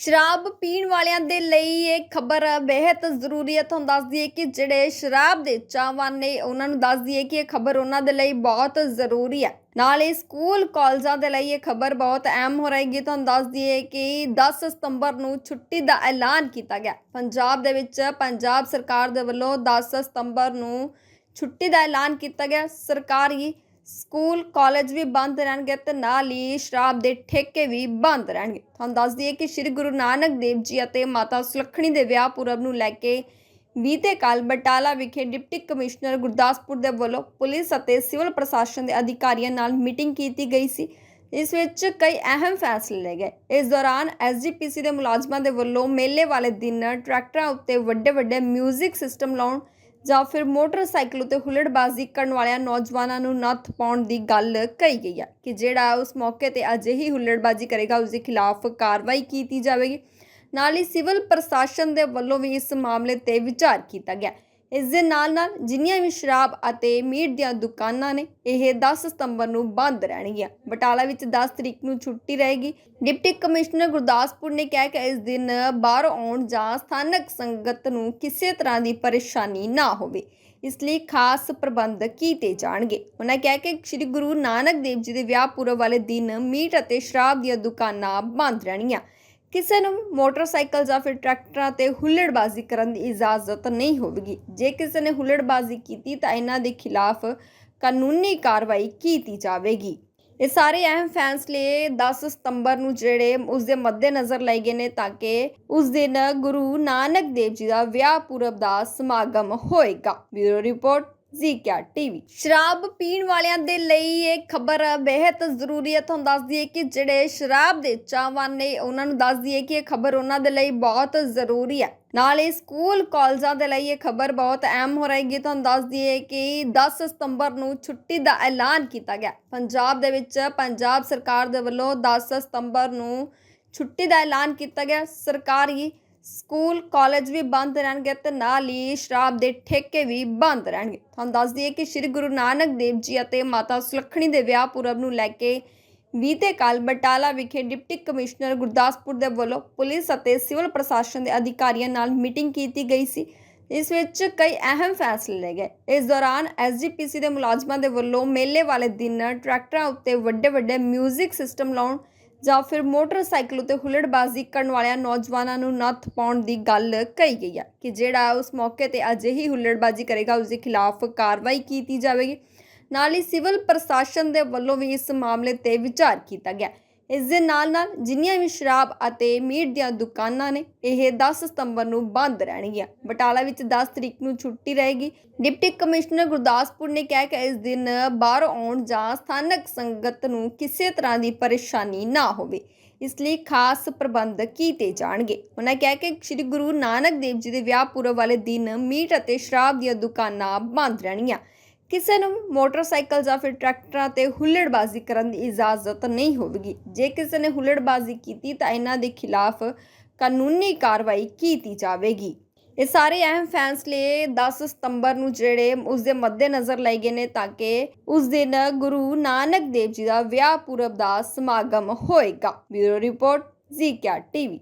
ਸ਼ਰਾਬ ਪੀਣ ਵਾਲਿਆਂ ਦੇ ਲਈ ਇਹ ਖਬਰ ਬੇहद ਜ਼ਰੂਰੀ ਹੈ। ਤੁਹਾਨੂੰ ਦੱਸ ਦਈਏ ਕਿ ਜਿਹੜੇ ਸ਼ਰਾਬ ਦੇ ਚਾਹਵਾਨ ਨੇ, ਉਹਨਾਂ ਨੂੰ ਦੱਸ ਦਈਏ ਕਿ ਇਹ ਖਬਰ ਉਹਨਾਂ ਦੇ ਲਈ ਬਹੁਤ ਜ਼ਰੂਰੀ ਹੈ। ਨਾਲ ਹੀ ਸਕੂਲ ਕਾਲਜਾਂ ਦੇ ਲਈ ਇਹ ਖਬਰ ਬਹੁਤ ਅਹਿਮ ਹੋ ਰਹੇਗੀ ਤੁਹਾਨੂੰ ਦੱਸ ਦਈਏ ਕਿ 10 ਸਤੰਬਰ ਨੂੰ ਛੁੱਟੀ ਦਾ ਐਲਾਨ ਕੀਤਾ ਗਿਆ। ਪੰਜਾਬ ਦੇ ਵਿੱਚ ਪੰਜਾਬ ਸਰਕਾਰ ਦੇ ਵੱਲੋਂ 10 ਸਤੰਬਰ ਨੂੰ ਛੁੱਟੀ ਦਾ ਐਲਾਨ ਕੀਤਾ ਗਿਆ। ਸਰਕਾਰੀ ਸਕੂਲ, ਕਾਲਜ ਵੀ ਬੰਦ ਰਹਿਣਗੇ ਤੇ ਨਾਲ ਹੀ ਸ਼ਰਾਬ ਦੇ ਠੇਕੇ ਵੀ ਬੰਦ ਰਹਿਣਗੇ। ਤੁਹਾਨੂੰ ਦੱਸ ਦਈਏ ਕਿ ਸ੍ਰੀ ਗੁਰੂ ਨਾਨਕ ਦੇਵ ਜੀ ਅਤੇ ਮਾਤਾ ਸੁਲੱਖਣੀ ਦੇ ਵਿਆਹ ਪੁਰਬ ਨੂੰ ਲੈ ਕੇ ਬੀਤੇ ਕੱਲ ਬਟਾਲਾ ਵਿਖੇ ਡਿਪਟੀ ਕਮਿਸ਼ਨਰ ਗੁਰਦਾਸਪੁਰ ਦੇ ਵੱਲੋਂ ਪੁਲਿਸ ਅਤੇ ਸਿਵਲ ਪ੍ਰਸ਼ਾਸਨ ਦੇ ਅਧਿਕਾਰੀਆਂ ਨਾਲ ਮੀਟਿੰਗ ਕੀਤੀ ਗਈ ਸੀ ਇਸ ਵਿੱਚ ਕਈ ਅਹਿਮ ਫੈਸਲੇ ਲਏ ਗਏ। ਇਸ ਦੌਰਾਨ ਐਸਜੀਪੀਸੀ ਦੇ ਮੁਲਾਜ਼ਮਾਂ ਦੇ ਵੱਲੋਂ ਮੇਲੇ ਵਾਲੇ ਦਿਨ ਟਰੈਕਟਰਾਂ ਉੱਤੇ ਵੱਡੇ ਵੱਡੇ 뮤직 ਸਿਸਟਮ ਲਾਉਣ ਜਾਂ ਫਿਰ ਮੋਟਰਸਾਈਕਲ ਉਤੇ ਹੁੱਲੜਬਾਜ਼ੀ ਕਰਨ ਵਾਲਿਆਂ ਨੌਜਵਾਨਾਂ ਨੂੰ ਨੱਥ ਪਾਉਣ ਦੀ ਗੱਲ ਕਹੀ ਗਈ ਹੈ ਕਿ ਜਿਹੜਾ ਉਸ ਮੌਕੇ ਤੇ ਅਜਿਹੀ ਹੁੱਲੜਬਾਜ਼ੀ ਕਰੇਗਾ ਉਸ ਦੇ ਖਿਲਾਫ ਕਾਰਵਾਈ ਕੀਤੀ ਜਾਵੇਗੀ। ਨਾਲ ਹੀ ਸਿਵਲ ਪ੍ਰਸ਼ਾਸਨ ਦੇ ਵੱਲੋਂ ਵੀ ਇਸ ਮਾਮਲੇ ਤੇ ਵਿਚਾਰ ਕੀਤਾ ਗਿਆ। ਇਸ ਦੇ ਨਾਲ ਨਾਲ ਜਿੰਨੀਆਂ ਵੀ ਸ਼ਰਾਬ ਅਤੇ ਮੀਟ ਦੀਆਂ ਦੁਕਾਨਾਂ ਨੇ, ਇਹ 10 ਸਤੰਬਰ ਨੂੰ ਬੰਦ ਰਹਿਣਗੀਆਂ। ਬਟਾਲਾ ਵਿੱਚ 10 ਤਰੀਕ ਨੂੰ ਛੁੱਟੀ ਰਹੇਗੀ। ਡਿਪਟੀ ਕਮਿਸ਼ਨਰ ਗੁਰਦਾਸਪੁਰ ਨੇ ਕਿਹਾ ਕਿ ਇਸ ਦਿਨ ਬਾਹਰੋਂ ਆਉਣ ਜਾਂ ਸਥਾਨਕ ਸੰਗਤ ਨੂੰ ਕਿਸੇ ਤਰ੍ਹਾਂ ਦੀ ਪਰੇਸ਼ਾਨੀ ਨਾ ਹੋਵੇ। ਇਸ ਲਈ ਖਾਸ ਪ੍ਰਬੰਧ ਕੀਤੇ ਜਾਣਗੇ। ਉਹਨਾਂ ਕਿਹਾ ਕਿ ਸ੍ਰੀ ਗੁਰੂ ਨਾਨਕ ਦੇਵ ਜੀ ਦੇ ਵਿਆਹ ਪੁਰਬ ਵਾਲੇ ਦਿਨ ਮੀਟ ਅਤੇ ਸ਼ਰਾਬ ਦੀਆਂ ਦੁਕਾਨਾਂ ਬੰਦ ਰਹਿਣਗੀਆਂ। ਕਿਸੇ ਨੂੰ ਮੋਟਰਸਾਈਕਲ ਜਾਂ ਫਿਰ ਟਰੈਕਟਰਾਂ ਤੇ ਹੁੱਲੜਬਾਜ਼ੀ ਕਰਨ ਦੀ ਇਜਾਜ਼ਤ ਨਹੀਂ ਹੋਵੇਗੀ। ਜੇ ਕਿਸੇ ਨੇ ਹੁੱਲੜਬਾਜ਼ੀ ਕੀਤੀ ਤਾਂ ਇਹਨਾਂ ਦੇ ਖਿਲਾਫ ਕਾਨੂੰਨੀ ਕਾਰਵਾਈ ਕੀਤੀ ਜਾਵੇਗੀ। ਇਹ ਸਾਰੇ ਅਹਿਮ ਫੈਸਲੇ 10 ਸਤੰਬਰ ਨੂੰ ਜਿਹੜੇ ਉਸ ਦੇ ਮੱਦੇਨਜ਼ਰ ਲਏ ਗਏ ਨੇ ਤਾਂ ਕਿ ਉਸ ਦਿਨ ਗੁਰੂ ਨਾਨਕ ਦੇਵ ਜੀ ਦਾ ਵਿਆਹ ਪੁਰਬ ਦਾ ਸਮਾਗਮ ਹੋਏਗਾ। Bureau report. ਜੀ ਜ਼ੀਕਿਆ ਟੀਵੀ। ਸ਼ਰਾਬ ਪੀਣ ਵਾਲਿਆਂ ਦੇ ਲਈ ਇਹ ਖਬਰ ਬੇहद ਜ਼ਰੂਰੀ ਹੈ ਤੁਹਾਨੂੰ ਦੱਸ ਦਈਏ ਕਿ ਜਿਹੜੇ ਸ਼ਰਾਬ ਦੇ ਚਾਹਵਾਨ ਨੇ ਉਹਨਾਂ ਨੂੰ ਦੱਸ ਦਈਏ ਕਿ ਇਹ ਖਬਰ ਉਹਨਾਂ ਦੇ ਲਈ ਬਹੁਤ ਜ਼ਰੂਰੀ ਹੈ। ਨਾਲ ਹੀ ਸਕੂਲ ਕਾਲਜਾਂ ਦੇ ਲਈ ਇਹ ਖਬਰ ਬਹੁਤ ਅਹਿਮ ਹੋ ਰਹੇਗੀ ਤੁਹਾਨੂੰ ਦੱਸ ਦਈਏ ਕਿ 10 ਸਤੰਬਰ ਨੂੰ ਛੁੱਟੀ ਦਾ ਐਲਾਨ ਕੀਤਾ ਗਿਆ। ਪੰਜਾਬ ਦੇ ਵਿੱਚ ਪੰਜਾਬ ਸਰਕਾਰ ਦੇ ਵੱਲੋਂ 10 ਸਤੰਬਰ ਨੂੰ ਛੁੱਟੀ ਦਾ ਐਲਾਨ ਕੀਤਾ ਗਿਆ। ਸਰਕਾਰੀ ਸਕੂਲ, ਕਾਲਜ ਵੀ ਬੰਦ ਰਹਿਣਗੇ ਤੇ ਨਾਲ ਹੀ ਸ਼ਰਾਬ ਦੇ ਠੇਕੇ ਵੀ ਬੰਦ ਰਹਿਣਗੇ। ਤੁਹਾਨੂੰ ਦੱਸ ਦਈਏ ਕਿ ਸ੍ਰੀ ਗੁਰੂ ਨਾਨਕ ਦੇਵ ਜੀ ਅਤੇ ਮਾਤਾ ਸੁਲੱਖਣੀ ਦੇ ਵਿਆਹ ਪੁਰਬ ਨੂੰ ਲੈ ਕੇ ਬੀਤੇ ਕੱਲ ਬਟਾਲਾ ਵਿਖੇ ਡਿਪਟੀ ਕਮਿਸ਼ਨਰ ਗੁਰਦਾਸਪੁਰ ਦੇ ਵੱਲੋਂ ਪੁਲਿਸ ਅਤੇ ਸਿਵਲ ਪ੍ਰਸ਼ਾਸਨ ਦੇ ਅਧਿਕਾਰੀਆਂ ਨਾਲ ਮੀਟਿੰਗ ਕੀਤੀ ਗਈ ਸੀ। ਇਸ ਵਿੱਚ ਕਈ ਅਹਿਮ ਫੈਸਲੇ ਲਏ ਗਏ। ਇਸ ਦੌਰਾਨ ਐਸਜੀਪੀਸੀ ਦੇ ਮੁਲਾਜ਼ਮਾਂ ਦੇ ਵੱਲੋਂ ਮੇਲੇ ਵਾਲੇ ਦਿਨ ਟਰੈਕਟਰਾਂ ਉੱਤੇ ਵੱਡੇ ਵੱਡੇ 뮤직 ਸਿਸਟਮ ਲਾਉਣ ਜਾਂ ਫਿਰ ਮੋਟਰਸਾਈਕਲ ਉਤੇ ਹੁੱਲੜਬਾਜ਼ੀ ਕਰਨ ਵਾਲਿਆਂ ਨੌਜਵਾਨਾਂ ਨੂੰ ਨੱਥ ਪਾਉਣ ਦੀ ਗੱਲ ਕਹੀ ਗਈ ਹੈ ਕਿ ਜਿਹੜਾ ਉਸ ਮੌਕੇ ਤੇ ਅਜਿਹੀ ਹੁੱਲੜਬਾਜ਼ੀ ਕਰੇਗਾ ਉਸ ਦੇ ਖਿਲਾਫ ਕਾਰਵਾਈ ਕੀਤੀ ਜਾਵੇਗੀ। ਨਾਲ ਹੀ ਸਿਵਲ ਪ੍ਰਸ਼ਾਸਨ ਦੇ ਵੱਲੋਂ ਵੀ ਇਸ ਮਾਮਲੇ ਤੇ ਵਿਚਾਰ ਕੀਤਾ ਗਿਆ। ਇਸ ਦੇ ਨਾਲ ਨਾਲ ਜਿੰਨੀਆਂ ਵੀ ਸ਼ਰਾਬ ਅਤੇ ਮੀਟ ਦੀਆਂ ਦੁਕਾਨਾਂ ਨੇ, ਇਹ 10 ਸਤੰਬਰ ਨੂੰ ਬੰਦ ਰਹਿਣਗੀਆਂ। ਬਟਾਲਾ ਵਿੱਚ 10 ਤਰੀਕ ਨੂੰ ਛੁੱਟੀ ਰਹੇਗੀ। ਡਿਪਟੀ ਕਮਿਸ਼ਨਰ ਗੁਰਦਾਸਪੁਰ ਨੇ ਕਿਹਾ ਕਿ ਇਸ ਦਿਨ ਬਾਹਰੋਂ ਆਉਣ ਜਾਂ ਸਥਾਨਕ ਸੰਗਤ ਨੂੰ ਕਿਸੇ ਤਰ੍ਹਾਂ ਦੀ ਪਰੇਸ਼ਾਨੀ ਨਾ ਹੋਵੇ। ਇਸ ਲਈ ਖਾਸ ਪ੍ਰਬੰਧ ਕੀਤੇ ਜਾਣਗੇ। ਉਹਨਾਂ ਕਿਹਾ ਕਿ ਸ੍ਰੀ ਗੁਰੂ ਨਾਨਕ ਦੇਵ ਜੀ ਦੇ ਵਿਆਹ ਪੁਰਬ ਵਾਲੇ ਦਿਨ ਮੀਟ ਅਤੇ ਸ਼ਰਾਬ ਦੀਆਂ ਦੁਕਾਨਾਂ ਬੰਦ ਰਹਿਣਗੀਆਂ। ਕਿਸੇ ਨੂੰ ਮੋਟਰਸਾਈਕਲ ਜਾਂ ਫਿਰ ਟਰੈਕਟਰਾਂ ਤੇ ਹੁੱਲੜਬਾਜ਼ੀ ਕਰਨ ਦੀ ਇਜਾਜ਼ਤ ਨਹੀਂ ਹੋਵੇਗੀ। ਜੇ ਕਿਸੇ ਨੇ ਹੁੱਲੜਬਾਜ਼ੀ ਕੀਤੀ ਤਾਂ ਇਹਨਾਂ ਦੇ ਖਿਲਾਫ ਕਾਨੂੰਨੀ ਕਾਰਵਾਈ ਕੀਤੀ ਜਾਵੇਗੀ। ਇਹ ਸਾਰੇ ਅਹਿਮ ਫੈਸਲੇ 10 ਸਤੰਬਰ ਨੂੰ ਜਿਹੜੇ ਉਸ ਦੇ ਮੱਦੇਨਜ਼ਰ ਲਏ ਗਏ ਨੇ ਤਾਂ ਕਿ ਉਸ ਦਿਨ ਗੁਰੂ ਨਾਨਕ ਦੇਵ ਜੀ ਦਾ ਵਿਆਹ ਪੁਰਬ ਦਾ ਸਮਾਗਮ ਹੋਏਗਾ। ਬਿਊਰੋ ਰਿਪੋਰਟ ਜ਼ੀਕਿਆ ਟੀਵੀ।